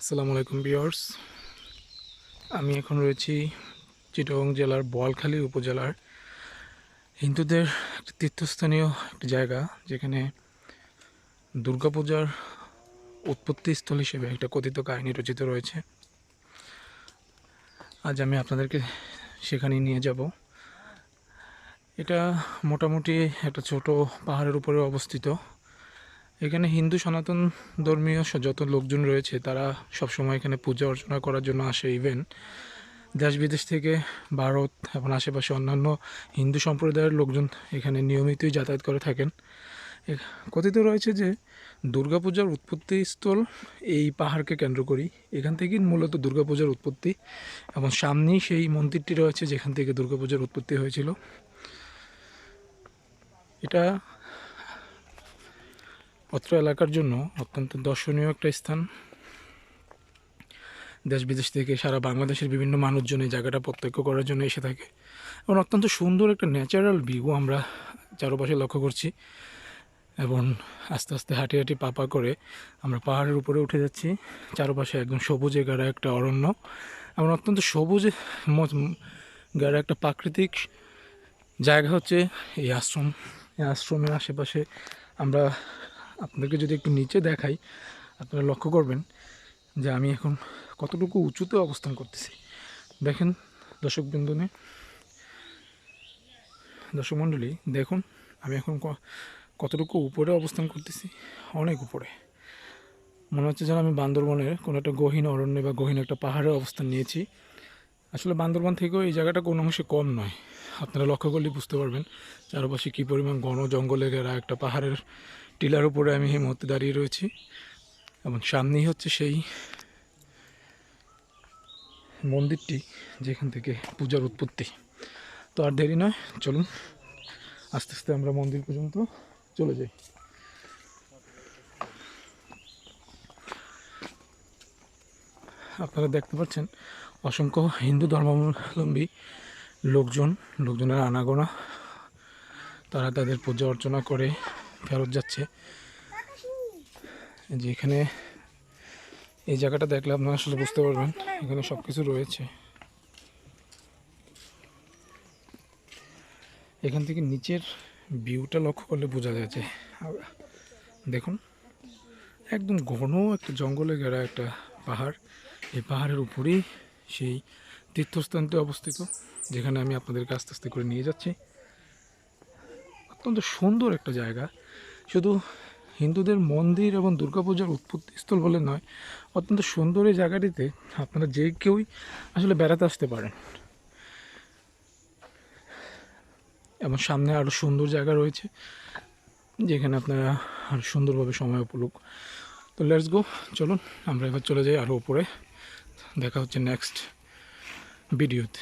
আসসালামু আলাইকুম বিয়ার্স আমি এখন রয়েছি চিটগং জেলার বোয়ালখালী উপজেলার হিন্দুদের একটি তীর্থস্থানীয় একটি জায়গা, যেখানে দুর্গাপূজার উৎপত্তিস্থল হিসেবে একটা কথিত কাহিনী রচিত রয়েছে। আজ আমি আপনাদেরকে সেখানে নিয়ে যাব। এটা মোটামুটি একটা ছোট পাহাড়ের উপরে অবস্থিত। এখানে হিন্দু সনাতন ধর্মীয় যত লোকজন রয়েছে, তারা সবসময় এখানে পূজা অর্চনা করার জন্য আসে ইভেন দেশ বিদেশ থেকে ভারত এবং আশেপাশে অন্যান্য হিন্দু সম্প্রদায়ের লোকজন এখানে নিয়মিতই যাতায়াত করে থাকেন। কথিত রয়েছে যে, দুর্গাপূজার উৎপত্তি স্থল এই পাহাড়কে কেন্দ্র করি। এখান থেকেই মূলত দুর্গাপূজার উৎপত্তি এবং সামনেই সেই মন্দিরটি রয়েছে, যেখান থেকে দুর্গাপূজার উৎপত্তি হয়েছিল। এটা অত্র এলাকার জন্য অত্যন্ত দর্শনীয় একটা স্থান। দেশ বিদেশ থেকে সারা বাংলাদেশের বিভিন্ন মানুষজন এই জায়গাটা প্রত্যক্ষ করার জন্য এসে থাকে। এবং অত্যন্ত সুন্দর একটা ন্যাচারাল ভিউ আমরা চারপাশে লক্ষ্য করছি। এবং আস্তে আস্তে হাঁটি হাঁটি পাপা করে আমরা পাহাড়ের উপরে উঠে যাচ্ছি। চারপাশে একদম সবুজে গাড়া একটা অরণ্য। এবং অত্যন্ত সবুজে গাড়া একটা প্রাকৃতিক জায়গা হচ্ছে এই আশ্রম। এই আশ্রমের আশেপাশে আমরা আপনাদেরকে যদি একটু নিচে দেখাই, আপনারা লক্ষ্য করবেন যে আমি এখন কতটুকু উঁচুতে অবস্থান করতেছি। দেখেন দর্শক বিন্দুনে, দর্শক মণ্ডলী, দেখুন আমি এখন কতটুকু উপরে অবস্থান করতেছি, অনেক উপরে। মনে হচ্ছে যেন আমি বান্দরবনের কোনো একটা গহীন অরণ্যে বা গহীন একটা পাহাড়ে অবস্থান নিয়েছি। আসলে বান্দরবান থেকেও এই জায়গাটা কোনো অংশে কম নয়। আপনারা লক্ষ্য করলে বুঝতে পারবেন, চারপাশে কী পরিমাণ ঘন জঙ্গলে ঘেরা একটা পাহাড়ের টিলার উপরে আমি এই মুহূর্তে দাঁড়িয়ে রয়েছি এবং সামনেই হচ্ছে সেই মন্দিরটি যেখান থেকে পূজার উৎপত্তি। তো আর দেরি নয়, চলুন, আস্তে আস্তে আমরা মন্দির পর্যন্ত চলে যাই। আপনারা দেখতে পাচ্ছেন, অসংখ্য হিন্দু ধর্মাবলম্বী লোকজন, লোকজনের আনাগোনা, তারা তাদের পূজা অর্চনা করে ফেরত যাচ্ছে। যে এখানে এই জায়গাটা দেখলে আপনারা আসলে বুঝতে পারবেন, এখানে সব কিছু রয়েছে। এখান থেকে নিচের ভিউটা লক্ষ্য করলে বোঝা যায় যে দেখুন, একদম ঘন একটা জঙ্গলে ঘেরা একটা পাহাড়। এই পাহাড়ের উপরেই সেই তীর্থস্থানটি অবস্থিত, যেখানে আমি আপনাদেরকে আস্তে আস্তে করে নিয়ে যাচ্ছি। অত্যন্ত সুন্দর একটা জায়গা। শুধু হিন্দুদের মন্দির এবং দুর্গাপূজার উৎপত্তি স্থল বলে নয়, অত্যন্ত সুন্দর এই জায়গাটিতে আপনারা যে কেউই আসলে বেড়াতে আসতে পারেন। এবং সামনে আরও সুন্দর জায়গা রয়েছে, যেখানে আপনারা আরও সুন্দরভাবে সময় উপলুক তো লেটস গো চলুন, আমরা এবার চলে যাই আরও উপরে। দেখা হচ্ছে নেক্সট ভিডিওতে